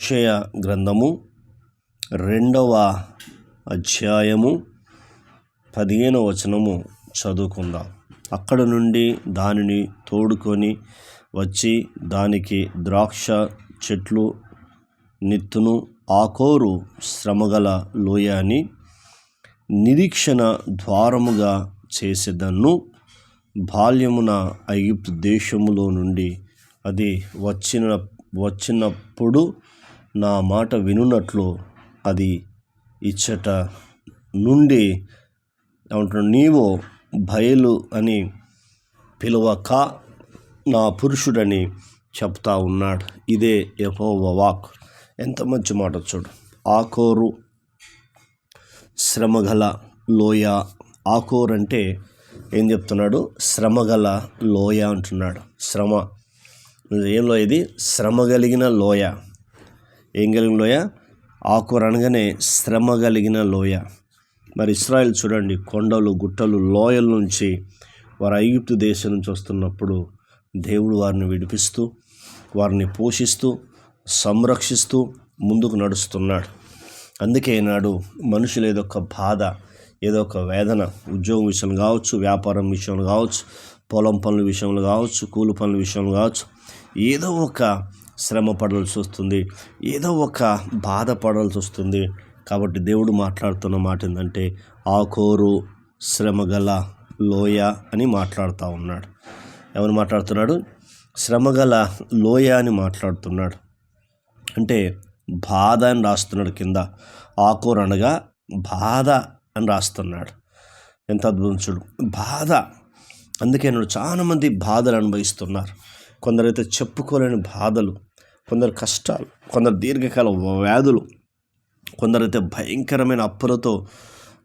క్షయ గ్రంథము రెండవ అధ్యాయము పదిహేను వచనము చదువుకుందాం. అక్కడ నుండి దానిని తోడుకొని వచ్చి దానికి ద్రాక్ష చెట్లు నిత్తును ఆకోరు శ్రమగల లోయ అని నిరీక్షణ ద్వారముగా చేసేదన్ను బాల్యమున ఐగుప్తు దేశములో నుండి అది వచ్చిన వచ్చినప్పుడు నా మాట వినున్నట్లు అది ఇచ్చట నుండి ఏమంటున్నాడు నీవు బయలు అని పిలువక నా పురుషుడని చెప్తా ఉన్నాడు. ఇదే యెహోవా వాక్ ఎంత మంచి మాట చూడు. ఆకోరు శ్రమగల లోయ. ఆకోర్ అంటే ఏం చెప్తున్నాడు? శ్రమగల లోయ అంటున్నాడు. శ్రమ. ఏం లోయ ఇది? శ్రమ కలిగిన లోయ. ఏం కలిగిన లోయ? ఆకోర్ అనగానే శ్రమ కలిగిన లోయ. మరి ఇస్రాయల్ చూడండి కొండలు గుట్టలు లోయల నుంచి వారు ఐగుప్తు దేశం నుంచి వస్తున్నప్పుడు దేవుడు వారిని విడిపిస్తూ వారిని పోషిస్తూ సంరక్షిస్తూ ముందుకు నడుస్తున్నాడు. అందుకే నాడు మనుషులు ఏదో ఒక బాధ ఏదో ఒక వేదన. ఉద్యోగం విషయంలో కావచ్చు వ్యాపారం విషయంలో కావచ్చు పొలం పనుల విషయంలో కావచ్చు కూలి పనుల విషయంలో కావచ్చు ఏదో ఒక శ్రమ పడాల్సి వస్తుంది. ఏదో ఒక బాధ పడాల్సి వస్తుంది. కాబట్టి దేవుడు మాట్లాడుతున్న మాట ఏంటంటే ఆకోరు శ్రమగల లోయ అని మాట్లాడుతూ ఉన్నాడు. ఎవరు మాట్లాడుతున్నాడు? శ్రమగల లోయ అని మాట్లాడుతున్నాడు. అంటే బాధ అని రాస్తున్నాడు కింద. ఆకూర అనగా బాధ అని రాస్తున్నాడు. ఎంత అద్భుతం చూడు. బాధ. అందుకే నేను చాలామంది బాధలు అనుభవిస్తున్నారు. కొందరైతే చెప్పుకోలేని బాధలు కొందరు కష్టాలు కొందరు దీర్ఘకాల వ్యాధులు కొందరైతే భయంకరమైన అప్పులతో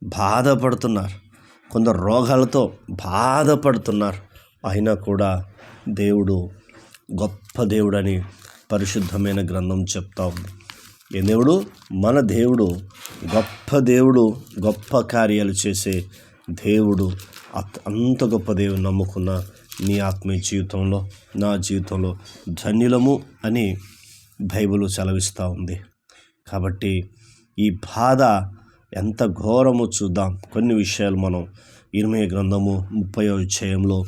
బాధపడుతున్నారు కొందరు రోగాలతో బాధపడుతున్నారు. అయినా కూడా దేవుడు గొప్ప దేవుడని పరిశుద్ధమైన గ్రంథం చెప్తా ఉంది. ఏ దేవుడు? మన దేవుడు గొప్ప దేవుడు గొప్ప కార్యాలు చేసే దేవుడు అంత గొప్ప దేవుడు నమ్ముకున్న నీ ఆత్మీయ జీవితంలో నా జీవితంలో ధన్యులము అని బైబిల్ సెలవిస్తూ ఉంది. కాబట్టి ఈ బాధ ఎంత ఘోరమో చూద్దాం. కొన్ని విషయాలు మనం ఇరవై గ్రంథము ముప్పై అధ్యాయంలో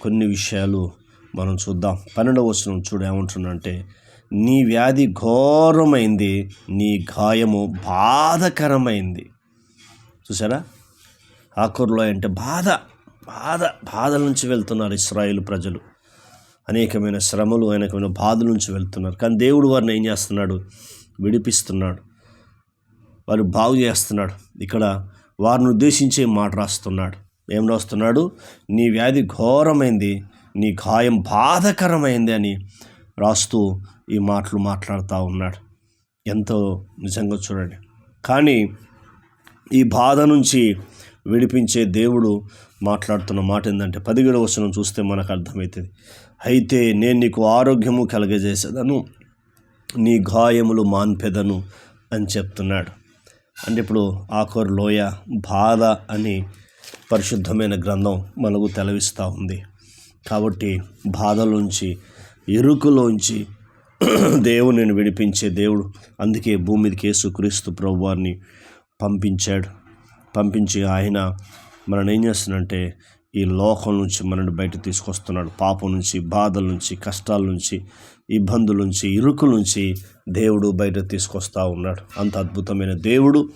కొన్ని విషయాలు మనం చూద్దాం. పన్నెండవ వచనం చూడు ఏమంటుందంటే నీ వ్యాధి ఘోరమైంది నీ గాయము బాధకరమైంది. చూసారా? ఆకూరలో అంటే బాధ. బాధ బాధల నుంచి వెళ్తున్నారు ఇస్రాయేల్ ప్రజలు. అనేకమైన శ్రమలు అనేకమైన బాధల నుంచి వెళ్తున్నారు. కానీ దేవుడు వారిని ఏం చేస్తున్నాడు? విడిపిస్తున్నాడు. వారు బాగు చేస్తున్నాడు. ఇక్కడ వారిని ఉద్దేశించే మాట రాస్తున్నాడు. ఏం రాస్తున్నాడు? నీ వ్యాధి ఘోరమైంది నీ గాయం బాధకరమైంది అని రాస్తూ ఈ మాటలు మాట్లాడుతూ ఉన్నాడు. ఎంతో నిజంగా చూడండి. కానీ ఈ బాధ నుంచి విడిపించే దేవుడు మాట్లాడుతున్న మాట ఏంటంటే పదిహేడు వచనం చూస్తే మనకు అర్థమవుతుంది. అయితే నేను నీకు ఆరోగ్యము కలగజేసేదను నీ గాయములు మాన్పెదను అని చెప్తున్నాడు. అంటే ఇప్పుడు ఆఖరు లోయ బాధ అని పరిశుద్ధమైన గ్రంథం మనకు తెలవిస్తూ ఉంది. కాబట్టి బాధలోంచి ఇరుకులోంచి దేవుడు నేను విడిపించే దేవుడు అందుకే భూమి యేసుక్రీస్తు ప్రభువారిని పంపించాడు. పంపించి ఆయన మనల్ని ఏం చేస్తున్నాడంటే ఈ లోకం నుంచి మనల్ని బయట తీసుకొస్తున్నాడు. పాపం నుంచి బాధల నుంచి కష్టాల నుంచి ఇబ్బందుల నుంచి ఇరుకుల నుంచి దేవుడు బయట తీసుకొస్తా ఉన్నాడు. అంత అద్భుతమైన దేవుడు.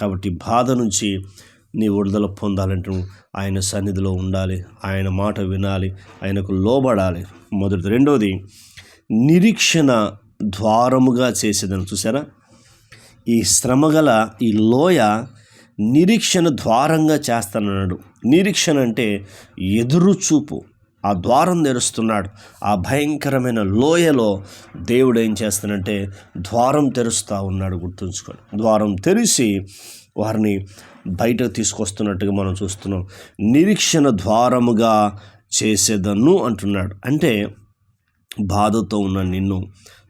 కాబట్టి బాధ నుంచి నీ విడుదల పొందాలంటే ఆయన సన్నిధిలో ఉండాలి. ఆయన మాట వినాలి. ఆయనకు లోబడాలి. మొదటిది రెండోది నిరీక్షణ ద్వారముగా చేసేదని. చూసారా ఈ శ్రమగల ఈ లోయ నిరీక్షణ ద్వారంగా చేస్తానన్నాడు నిరీక్షణ అంటే ఎదురు చూపు. ఆ ద్వారం తెరుస్తున్నాడు. ఆ భయంకరమైన లోయలో దేవుడు ఏం చేస్తానంటే ద్వారం తెరుస్తూ ఉన్నాడు గుర్తుంచుకోండి. ద్వారం తెరిచి వారిని బయటకు తీసుకొస్తున్నట్టుగా మనం చూస్తున్నాం. నిరీక్షణ ద్వారముగా చేసేదన్ను అంటున్నాడు. అంటే బాధతో ఉన్న నిన్ను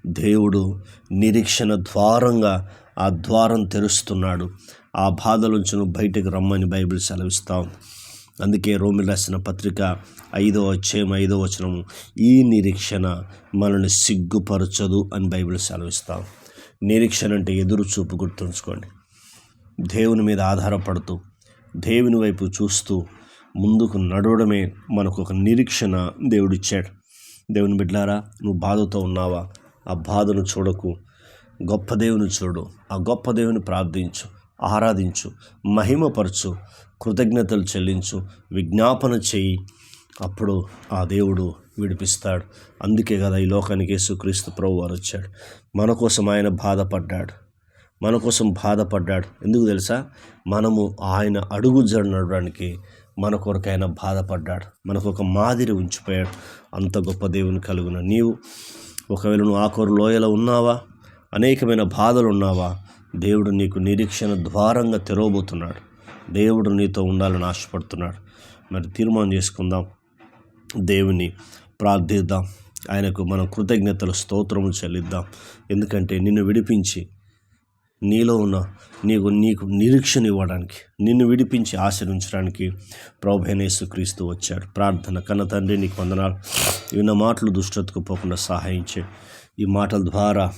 దేవుడు నిరీక్షణ ద్వారంగా ఆ ద్వారం తెరుస్తున్నాడు. ఆ బాధలోంచి బయటకు రమ్మని బైబిల్ సెలవిస్తాం అందుకే రోమిల్ రాసిన పత్రిక ఐదో అధ్యాయం ఐదో వచనము ఈ నిరీక్షణ మనల్ని సిగ్గుపరచదు అని బైబిల్ సెలవిస్తాం నిరీక్షణ అంటే ఎదురు చూపు గుర్తుంచుకోండి. దేవుని మీద ఆధారపడుతూ దేవుని వైపు చూస్తూ ముందుకు నడవడమే మనకు ఒక నిరీక్షణ దేవుడిచ్చాడు. దేవుని బిడ్లారా నువ్వు బాధతో ఉన్నావా? ఆ బాధను చూడకు. గొప్ప దేవుని చూడు. ఆ గొప్ప దేవుని ప్రార్థించు. ఆరాధించు మహిమపరచు కృతజ్ఞతలు చెల్లించు విజ్ఞాపన చెయ్యి అప్పుడు ఆ దేవుడు విడిపిస్తాడు. అందుకే కదా ఈ లోకానికి యేసుక్రీస్తు ప్రభు వారు వచ్చాడు. మన కోసం ఆయన బాధపడ్డాడు. మన కోసం బాధపడ్డాడు. ఎందుకు తెలుసా? మనము ఆయన అడుగు జరడానికి నడవడానికి మన కొరకు ఆయన బాధపడ్డాడు. మనకు ఒక మాదిరి ఉంచిపోయాడు. అంత గొప్ప దేవుని కలుగున నీవు ఒకవేళ నువ్వు ఆకూరు లోయలో ఉన్నావా? అనేకమైన బాధలు ఉన్నావా? దేవుడు నీకు నిరీక్షణ ద్వారంగా తెరవబోతున్నాడు. దేవుడు నీతో ఉండాలని ఆశపడుతున్నాడు. మరి తీర్మానం చేసుకుందాం. దేవుని ప్రార్థిద్దాం. ఆయనకు మనం కృతజ్ఞతలు స్తోత్రము చెల్లిద్దాం. ఎందుకంటే నిన్ను విడిపించి నీలో ఉన్న నీకు నీకు నిరీక్షణ ఇవ్వడానికి నిన్ను విడిపించి ఆశ్రయించడానికి ప్రభైనేసు క్రీస్తు వచ్చాడు. ప్రార్థన కన్న తండ్రి నీకు వందనాలు. విన్న మాటలు దుష్టతకు పోకుండా సహాయించే ఈ మాటల ద్వారా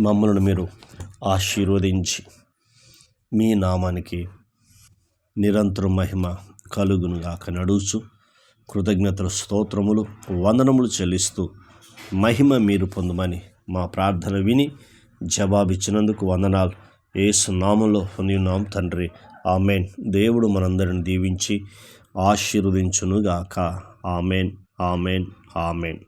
మమ్మల్ని మీరు ఆశీర్వదించి మీ నామానికి నిరంతరం మహిమ కలుగును గాక. నడుచు కృతజ్ఞతలు స్తోత్రములు వందనములు చెల్లిస్తూ మహిమ మీరు పొందమని మా ప్రార్థన విని జవాబిచ్చినందుకు వందనాలు. ఏసు నామంలో పొందినాం తండ్రి. ఆమెన్. దేవుడు మనందరిని దీవించి ఆశీర్వదించునుగాక. ఆమెన్. ఆమెన్. ఆమెన్.